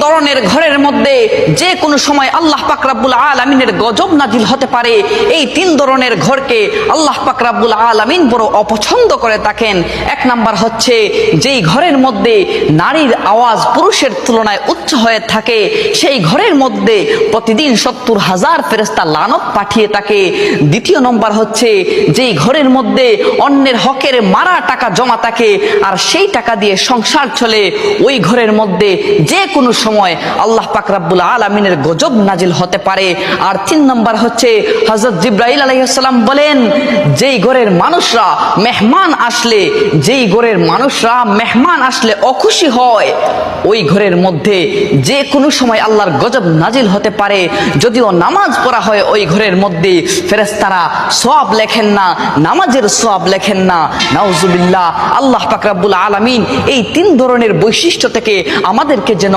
ধরনের ঘরের মধ্যে যে কোনো সময় আল্লাহ পাক রাব্বুল আলামিনের গজব নাজিল হতে পারে, এই তিন ধরনের ঘরকে আল্লাহ পাক রাব্বুল আলামিন বড় অপছন্দ করে থাকেন। এক নাম্বার হচ্ছে, যেই ঘরের মধ্যে নারীর আওয়াজ পুরুষের তুলনায় উচ্চ হয়ে থাকে, সেই ঘরের মধ্যে প্রতিদিন সত্তর হাজার ফেরেস্তা লানত পাঠিয়ে থাকে। দ্বিতীয় নম্বর হচ্ছে, যেই ঘরের মধ্যে অন্যের হকের মারা টাকা জমা থাকে, আর সেই টাকা দিয়ে সংসার চলে, ওই ঘরের মধ্যে যে কোনো সময় আল্লাহ পাক রাব্বুল আলমিনের গজব নাজিল হতে পারে। আর তিন নম্বর হচ্ছে হজরত জিব্রাহিল আলাইসাল্লাম বলেন, যেই ঘরের মানুষরা মেহমান আসলে, যেই ঘরের মানুষরা মেহমান আসলে অখুশি হয়, ওই ঘরের মধ্যে যে কোনো সময় আল্লাহর গজব নাজিল হতে পারে। যদিও নামাজ পড়া হয় ওই ঘরের মধ্যে ফেরেস্তারা সব লেখেন না, নামাজের সব লেখেন না। নাউজুবিল্লাহ, আল্লাহ পাক রাব্বুল আলামিন এই তিন ধরনের বৈশিষ্ট্য থেকে আমাদেরকে যেন